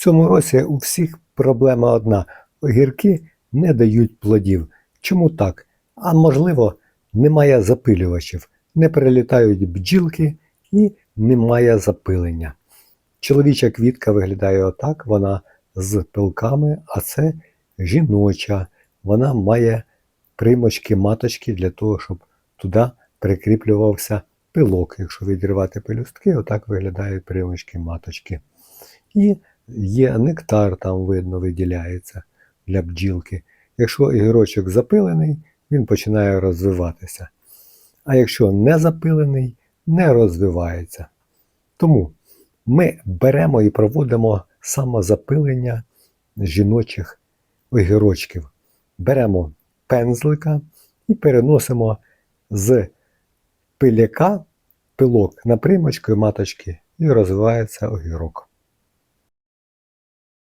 цьому році у всіх проблема одна: огірки не дають плодів. Чому так? А можливо, немає запилювачів, не прилітають бджілки і немає запилення. Чоловіча квітка виглядає отак, вона з пилками, а це жіноча. Вона має примочки маточки для того, щоб туди прикріплювався пилок. Якщо відривати пелюстки, отак виглядають примочки маточки. І є нектар, там видно, виділяється для бджілки. Якщо огірочок запилений, він починає розвиватися. А якщо не запилений, не розвивається. Тому ми беремо і проводимо самозапилення жіночих огірочків. Беремо пензлика і переносимо з пиляка пилок на примочку маточки і розвивається огірок.